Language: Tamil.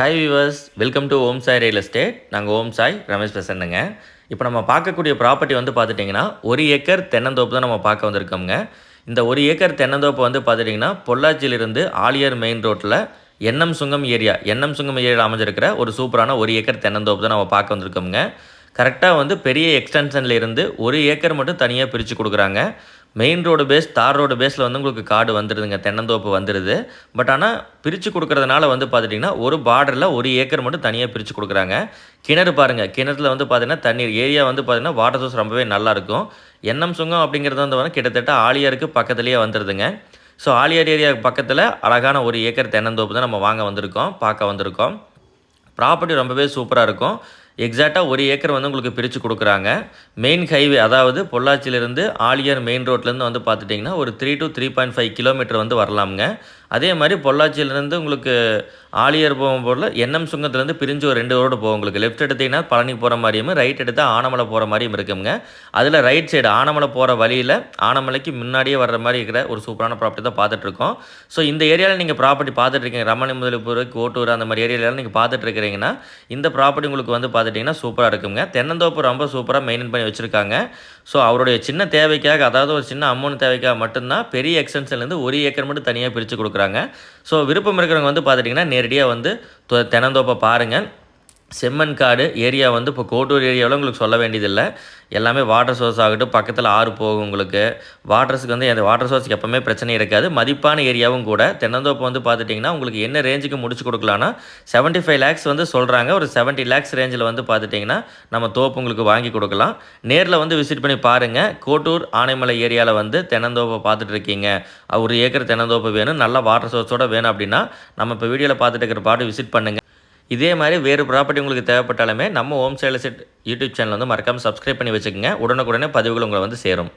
Hi viewers welcome to Om Sai real estate நாங்கள் ஓம் சாய் ரமேஷ் பேசுகிறேங்க இப்போ நம்ம பார்க்கக்கூடிய ப்ராப்பர்ட்டி வந்து பார்த்துட்டிங்கன்னா ஒரு ஏக்கர் தென்னந்தோப்பு தான் நம்ம பார்க்க வந்திருக்கோங்க இந்த ஒரு ஏக்கர் தென்னந்தோப்பு வந்து பார்த்துட்டிங்கன்னா பொள்ளாச்சியிலிருந்து ஆலியர் மெயின் ரோட்டில் எண்ணம் சுங்கம் ஏரியா எண்ணம் சுங்கம் ஏரியாவில் அமைஞ்சிருக்கிற ஒரு சூப்பரான ஒரு ஏக்கர் தென்னந்தோப்பு தான் நம்ம பார்க்க வந்திருக்கோங்க கரெக்டாக வந்து பெரிய எக்ஸ்டென்ஷனில் இருந்து ஒரு ஏக்கர் மட்டும் தனியாக பிரித்து கொடுக்குறாங்க. மெயின் ரோடு பேஸ் தார் ரோடு பேஸில் வந்து உங்களுக்கு காடு வந்துடுதுங்க தென்னந்தோப்பு வந்துடுது பட் ஆனால் பிரித்து கொடுக்குறதுனால வந்து பார்த்துட்டிங்கன்னா ஒரு பார்டரில் ஒரு ஏக்கர் மட்டும் தனியாக பிரித்து கொடுக்குறாங்க. கிணறு பாருங்கள் கிணத்துல வந்து பார்த்தீங்கன்னா தண்ணீர் ஏரியா வந்து பார்த்தீங்கன்னா வாட்டர் சோர்ஸ் ரொம்பவே நல்லாயிருக்கும் எண்ணம் சுங்கம் அப்படிங்கிறது வந்து வந்து கிட்டத்தட்ட ஆலியாருக்கு பக்கத்துலேயே வந்துடுதுங்க ஸோ ஆலியார் ஏரியா பக்கத்தில் அழகான ஒரு ஏக்கர் தென்னந்தோப்பு தான் நம்ம வாங்க வந்திருக்கோம் பார்க்க வந்திருக்கோம். ப்ராப்பர்ட்டி ரொம்பவே சூப்பராக இருக்கும். எக்ஸாக்டாக ஒரு ஏக்கர் வந்து உங்களுக்கு பிரித்து கொடுக்குறாங்க. மெயின் ஹைவே அதாவது பொள்ளாச்சியிலேருந்து ஆலியர் மெயின் ரோட்லேருந்து வந்து பார்த்துட்டிங்கன்னா ஒரு three to three point five kilometre வந்து வரலாமுங்க. அதே மாதிரி பொள்ளாச்சியிலேருந்து உங்களுக்கு ஆலியார் போகும்போது என்எம் சுங்கத்துலேருந்து பிரிஞ்சு ஒரு ரெண்டு ரோடு போகும் உங்களுக்கு. லெஃப்ட் எடுத்தீங்கன்னா பழனி போகிற மாதிரியும் ரைட் எடுத்தால் ஆனமலை போகிற மாதிரியும் இருக்குங்க. அதில் ரைட் சைடு ஆனமலை போகிற வழியில் ஆனமலைக்கு முன்னாடியே வர்ற மாதிரி இருக்கிற ஒரு சூப்பரான ப்ராப்பர்ட்டி தான் பார்த்துட்ருக்கோம். ஸோ இந்த ஏரியாவில் நீங்கள் ப்ராப்பர்ட்டி பார்த்துட்டு இருக்கீங்க ரமணி முதலிப்பூர் கோட்டூர் அந்த மாதிரி ஏரியாவில் நீங்கள் பார்த்துட்ருக்கிறீங்கன்னா இந்த ப்ராப்பர்ட்டி உங்களுக்கு வந்து பார்த்துட்டிங்கன்னா சூப்பராக இருக்குங்க. தென்னந்தோப்பு ரொம்ப சூப்பராக மெயின்டைன் பண்ணி வச்சுருக்காங்க. ஸோ அவருடைய சின்ன தேவைக்காக அதாவது ஒரு சின்ன அமௌண்ட் தேவைக்காக மட்டும்தான் பெரிய எக்ஸ்டென்ஷன்லேருந்து ஒரு ஏக்கர் மட்டும் தனியாக பிரித்து கொடுக்குறாங்க. ஸோ விருப்பம் இருக்கிறவங்க வந்து பார்த்துட்டிங்கன்னா நேரடியாக வந்து தொ- பாருங்கள் செம்மண் காடு ஏரியா வந்து இப்போ கோட்டூர் ஏரியாவில் உங்களுக்கு சொல்ல வேண்டியதில்லை. எல்லாமே வாட்டர் சோர்ஸ் ஆகட்டும் பக்கத்தில் ஆறு போகும் உங்களுக்கு. வாட்டர்ஸுக்கு வந்து அந்த வாட்டர் சோர்ஸ்க்கு எப்போவுமே பிரச்சனை இருக்காது. மதிப்பான ஏரியாவும் கூட. தென்னந்தோப்பு வந்து பார்த்துட்டிங்கன்னா உங்களுக்கு என்ன ரேஞ்சுக்கு முடிச்சு கொடுக்கலான்னா செவன்ட்டி ஃபைவ் லேக்ஸ் வந்து சொல்கிறாங்க ஒரு செவன்ட்டி லேக்ஸ் ரேஞ்சில் வந்து பார்த்துட்டிங்கன்னா நம்ம தோப்பு உங்களுக்கு வாங்கி கொடுக்கலாம். நேரில் வந்து விசிட் பண்ணி பாருங்கள் கோட்டூர் ஆனைமலை ஏரியாவில் வந்து தென்னந்தோப்பை பார்த்துட்டு இருக்கீங்க. ஒரு ஏக்கர் தென்னந்தோப்பு வேணும். நல்ல வாட்டர் சோர்ஸோடு வேணும் அப்படின்னா நம்ம இப்போ வீடியோவில் பார்த்துட்டு இருக்கிற பாட்டு விசிட் பண்ணுங்கள் இதே மாதிரி வேறு ப்ராப்பர்ட்டி உங்களுக்கு தேவைப்பட்டாலுமே நம்ம home sale set YouTube channel வந்து மறக்காமல் சப்ஸ்கிரைப் பண்ணி வச்சுக்கோங்க. உடனுக்குடனே பதிவுகள் உங்களை வந்து சேரும்.